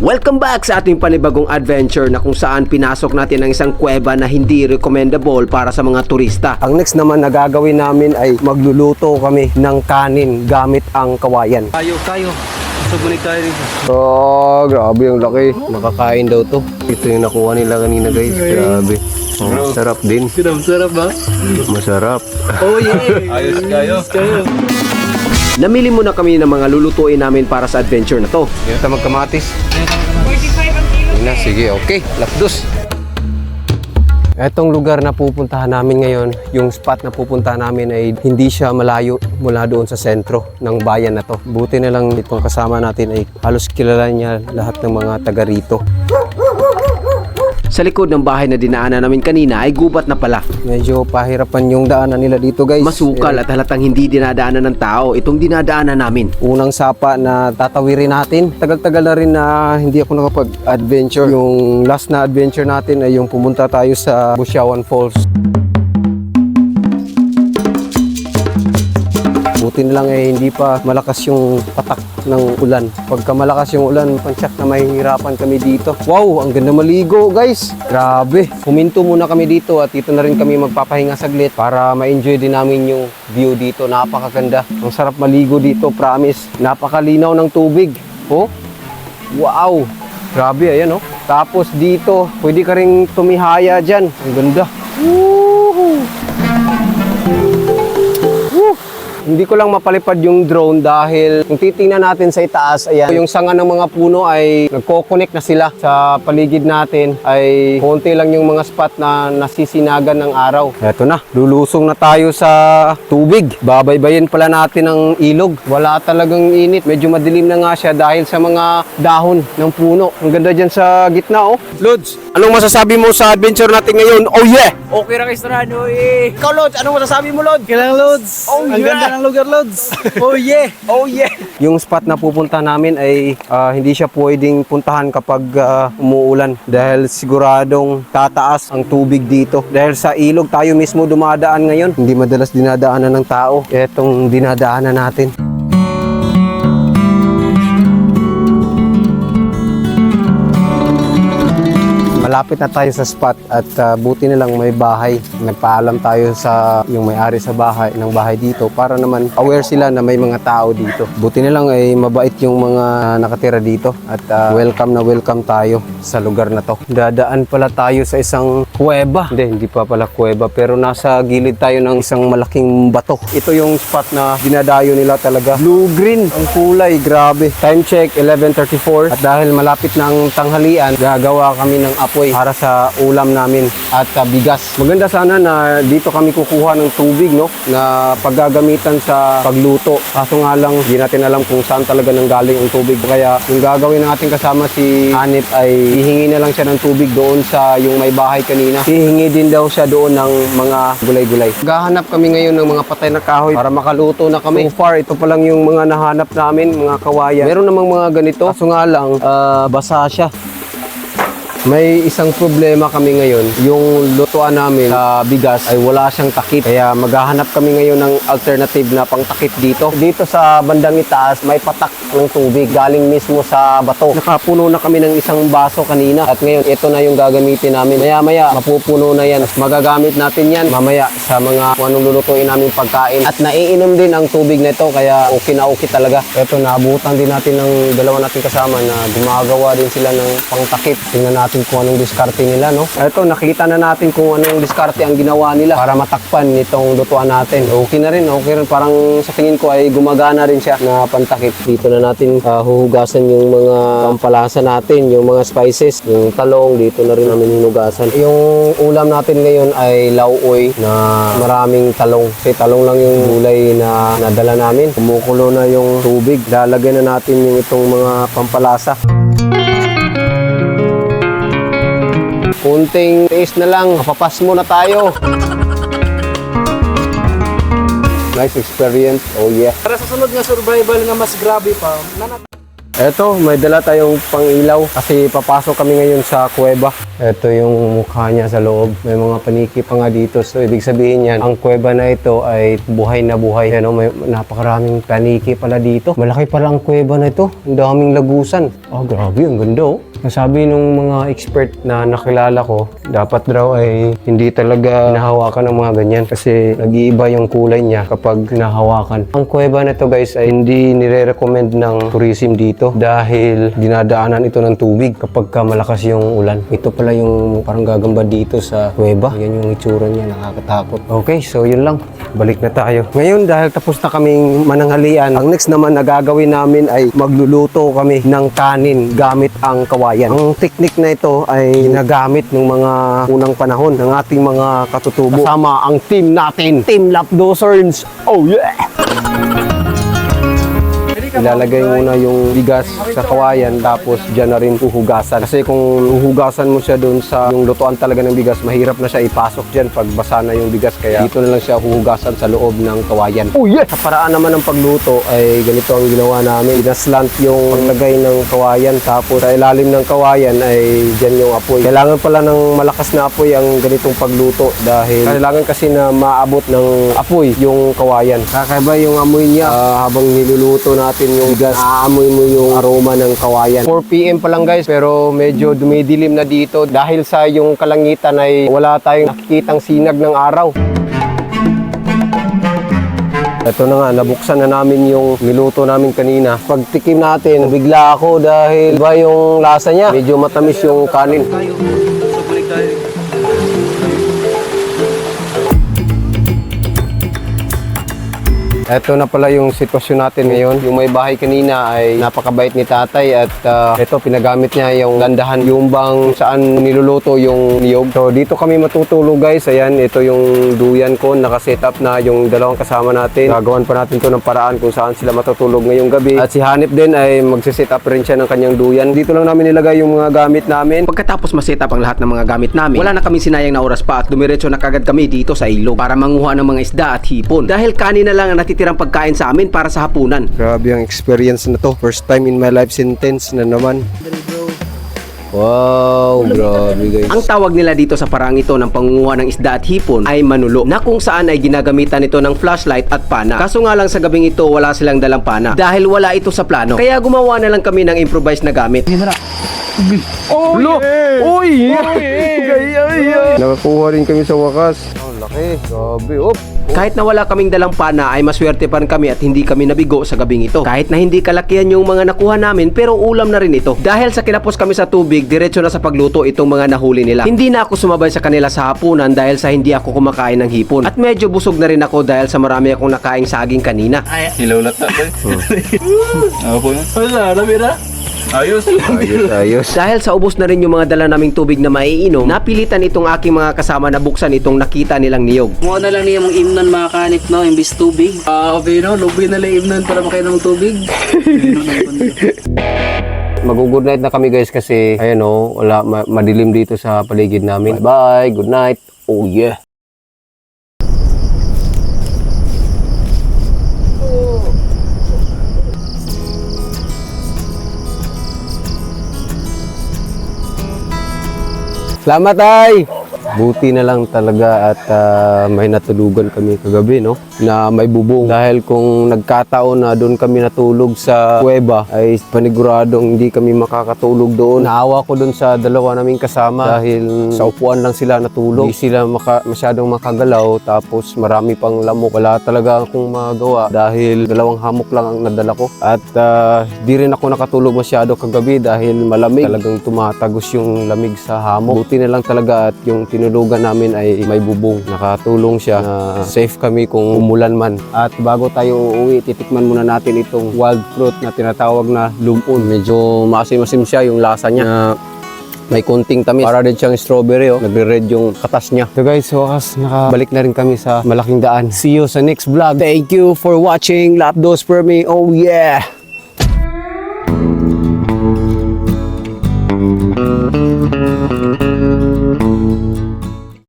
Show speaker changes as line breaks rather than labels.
Welcome back sa ating panibagong adventure na kung saan pinasok natin ang isang kuweba na hindi recommendable para sa mga turista. Ang next naman na gagawin namin ay magluluto kami ng kanin gamit ang kawayan.
Tayo, tayo. Subunig tayo rin.
Oh, grabe yung laki. Nakakain daw to. Ito yung nakuha nila kanina guys. Grabe. Oh, sarap din.
Sarap, sarap ba?
Masarap.
Oh yeah! Ayos kayo. kayo.
Namili muna kami ng mga lulutuin namin para sa adventure na to. Ganito magkamatis.
45 ang kilo.
Na, sige, okay. Lapdos. Etong lugar na pupuntahan namin ngayon, yung spot na pupuntahan namin ay hindi siya malayo mula doon sa sentro ng bayan na to. Buti na lang itong kasama natin ay halos kilala niya lahat ng mga taga rito. Sa likod ng bahay na dinaanan namin kanina ay gubat na pala. Medyo pahirapan yung daanan nila dito guys. Masukal at halatang hindi dinadaanan ng tao itong dinadaanan namin. Unang sapa na tatawirin natin. Tagal-tagal na rin na hindi ako nakapag-adventure. Yung last na adventure natin ay yung pumunta tayo sa Busyawan Falls. Buti na lang eh hindi pa malakas yung patak ng ulan. Pagka malakas yung ulan, pansyak na mahihirapan kami dito. Wow, ang ganda maligo guys. Grabe. Huminto muna kami dito at dito na rin kami magpapahinga saglit para ma-enjoy din namin yung view dito. Napakaganda. Ang sarap maligo dito, promise. Napakalinaw ng tubig. Oh, wow. Grabe, ayan oh. Tapos dito, pwede ka ring tumihaya dyan. Ang ganda. Woohoo! Hindi ko lang mapalipad yung drone dahil kung titingnan natin sa itaas, ayan, yung sanga ng mga puno ay nagko-connect na sila sa paligid natin ay konti lang yung mga spot na nasisinagan ng araw. Eto na, lulusong na tayo sa tubig. Babaybayin pala natin ang ilog. Wala talagang init. Medyo madilim na nga siya dahil sa mga dahon ng puno. Ang ganda dyan sa gitna, oh. Lods, anong masasabi mo sa adventure natin ngayon? Oh yeah!
Okay na kayo Strano eh.
Ikaw, Lods, anong masasabi mo, Lods?
Kailangan Lods.
Oh,
Ang
yeah.
ganda ng lugar Lods. Oh yeah.
Oh yeah! Yung spot na pupunta namin ay ah, hindi siya pwedeng puntahan kapag ah, umuulan dahil siguradong tataas ang tubig dito. Dahil sa ilog tayo mismo dumadaan ngayon. Hindi madalas dinadaanan ng tao. Etong dinadaanan natin. Malapit na tayo sa spot at ah, buti na lang may bahay. Nagpaalam tayo sa yung may-ari sa bahay ng bahay dito para naman aware sila na may mga tao dito. Buti na lang ay mabait yung mga nakatira dito at ah, welcome na welcome tayo sa lugar na to. Dadaan pala tayo sa isang kuweba. Hindi, hindi pa pala kuweba pero nasa gilid tayo ng isang malaking bato. Ito yung spot na dinadayo nila talaga. Blue-green ang kulay, grabe. Time check 11.34 at dahil malapit na ang tanghalian, gagawa kami ng apoy para sa ulam namin at ah, bigas. Maganda sana na dito kami kukuha ng tubig no na paggagamitan sa pagluto. Kaso nga lang, hindi natin alam kung saan talaga nang galing ang tubig. Kaya yung gagawin natin kasama si Anit ay hihingi na lang siya ng tubig doon sa yung may bahay kanina. Hihingi din daw siya doon ng mga gulay-gulay. Gahanap kami ngayon ng mga patay na kahoy para makaluto na kami. So far, ito pa lang yung mga nahanap namin, mga kawayan. Meron namang mga ganito. Kaso nga lang, ah, basa siya. May isang problema kami ngayon. Yung lutuan namin sa bigas ay wala siyang takip. Kaya maghahanap kami ngayon ng alternative na pangtakip dito. Dito sa bandang itaas, may patak ng tubig galing mismo sa bato. Nakapuno na kami ng isang baso kanina. At ngayon, ito na yung gagamitin namin. Maya-maya, mapupuno na yan. Magagamit natin yan mamaya sa mga kung anong lulutuin namin pagkain. At naiinom din ang tubig nito kaya okay na okay talaga. Ito, naabutan din natin ng dalawa natin kasama na gumagawa din sila ng pangtakip. Tingnan natin kung anong diskarte nila, no? Ito, nakita na natin kung anong diskarte ang ginawa nila para matakpan nitong lutuan natin. Okay na rin, okay rin. Parang sa tingin ko ay gumagana rin siya na pantakip. Dito na natin ah, huhugasan yung mga pampalasa natin, yung mga spices, yung talong, dito na rin namin hinugasan. Yung ulam natin ngayon ay lauoy na maraming talong. Kasi talong lang yung gulay na nadala namin. Kumukulo na yung tubig. Lalagyan na natin yung itong mga pampalasa. Kunting taste na lang, mapapas mo na tayo. Nice experience. Oh yeah.
Para sa sunod nga survival nga mas grabe pa. Nanat
Eto, may dala tayong pangilaw kasi papasok kami ngayon sa kuweba. Ito yung mukha niya sa loob. May mga paniki pa nga dito. So, ibig sabihin yan, ang kuweba na ito ay buhay na buhay. Ano, may napakaraming paniki pala dito. Malaki pala ang kuweba na ito. Ang daming lagusan. Oh, grabe. Ang ganda oh. Nasabi nung mga expert na nakilala ko, dapat daw ay hindi talaga nahawakan ng mga ganyan kasi nag-iiba yung kulay niya kapag nahawakan. Ang kuweba na to guys ay hindi nire-recommend ng tourism dito dahil dinadaanan ito ng tubig kapag ka malakas yung ulan. Ito pala yung parang gagamba dito sa kuweba. Yan yung itsura niya, nakakatakot. Okay, so yun lang. Balik na tayo. Ngayon dahil tapos na kaming mananghalian, ang next naman na gagawin namin ay magluluto kami ng kanin gamit ang kawayan. Ang teknik na ito ay ginagamit ng mga unang panahon ng ating mga katutubo. Kasama ang team natin, Team Lapdosers. Oh yeah! Ilalagay muna yung bigas sa kawayan tapos dyan na rin uhugasan. Kasi kung uhugasan mo siya doon sa yung lutuan talaga ng bigas, mahirap na siya ipasok dyan pag basa na yung bigas. Kaya dito na lang siya huhugasan sa loob ng kawayan. Oh yeah! Sa paraan naman ng pagluto ay ganito ang ginawa namin. Inaslant yung paglagay ng kawayan tapos sa ilalim ng kawayan ay dyan yung apoy. Kailangan pala ng malakas na apoy ang ganitong pagluto dahil kailangan kasi na maabot ng apoy yung kawayan. Kakaiba yung amoy niya ah, habang niluluto natin yung bigas. Aamoy mo yung aroma ng kawayan. 4pm pa lang guys pero medyo dumidilim na dito dahil sa yung kalangitan ay wala tayong nakikitang sinag ng araw. Ito na nga, nabuksan na namin yung niluto namin kanina. Pagtikim natin, bigla ako dahil iba yung lasa niya. Medyo matamis yung kanin. Ito na pala yung sitwasyon natin ngayon. Yung may bahay kanina ay napakabait ni tatay at uh, ito pinagamit niya yung landahan yung bang saan niluluto yung niyog. So dito kami matutulog guys. Ayan, ito yung duyan ko. Nakaset up na yung dalawang kasama natin. Gagawan pa natin to ng paraan kung saan sila matutulog ngayong gabi. At si Hanip din ay magsiset up rin siya ng kanyang duyan. Dito lang namin nilagay yung mga gamit namin.
Pagkatapos maset up ang lahat ng mga gamit namin, wala na kaming sinayang na oras pa at dumiretso na kagad kami dito sa ilog para manguha ng mga isda at hipon. Dahil kanina lang ang natitirang pagkain sa amin para sa hapunan.
Grabe ang experience na to. First time in my life sentence na naman. Wow, grabe guys.
Ang tawag nila dito sa parang ito ng pangunguha ng isda at hipon ay manulo na kung saan ay ginagamitan ito ng flashlight at pana. Kaso nga lang sa gabing ito wala silang dalang pana dahil wala ito sa plano. Kaya gumawa na lang kami ng improvised na gamit.
Uy! Nakakuha rin kami sa wakas. Oh, laki. Grabe. Op.
Kahit na wala kaming dalang pana ay maswerte pa rin kami at hindi kami nabigo sa gabing ito. Kahit na hindi kalakihan yung mga nakuha namin pero ulam na rin ito. Dahil sa kinapos kami sa tubig, diretso na sa pagluto itong mga nahuli nila. Hindi na ako sumabay sa kanila sa hapunan dahil sa hindi ako kumakain ng hipon. At medyo busog na rin ako dahil sa marami akong nakaing saging kanina.
Hilaulat na to. Ako po na. Wala, namira. Ayos.
Ayos, ayos.
Dahil sa ubos na rin yung mga dala naming tubig na maiinom, napilitan itong aking mga kasama na buksan itong nakita nilang niyog.
Mukha na lang niya mong imnan mga kanip no, imbis tubig. Ah, okay no, lubi na lang imnan para makainom ng tubig.
Mag-good night na kami guys kasi ayan oh, wala ma- madilim dito sa paligid namin. Bye, good night. Oh yeah. Salamat ay! Buti na lang talaga at ah, may natulugan kami kagabi, no? Na may bubong. Dahil kung nagkataon na doon kami natulog sa kuweba, ay paniguradong hindi kami makakatulog doon. Naawa ko doon sa dalawa naming kasama dahil sa upuan lang sila natulog. Hindi sila maka, masyadong makagalaw tapos marami pang lamok. Wala talaga akong magawa dahil dalawang hamok lang ang nadala ko. At ah, di rin ako nakatulog masyado kagabi dahil malamig. Talagang tumatagos yung lamig sa hamok. Buti na lang talaga at yung tinulugan namin ay may bubong. Nakatulong siya na safe kami kung umulan man. At bago tayo uuwi, titikman muna natin itong wild fruit na tinatawag na lumon. Medyo maasim-asim siya yung lasa niya. Na may konting tamis. Para din siyang strawberry, oh. Nagre-red yung katas niya. So guys, wakas nakabalik na rin kami sa malaking daan. See you sa next vlog. Thank you for watching Lapdos for me. Oh yeah!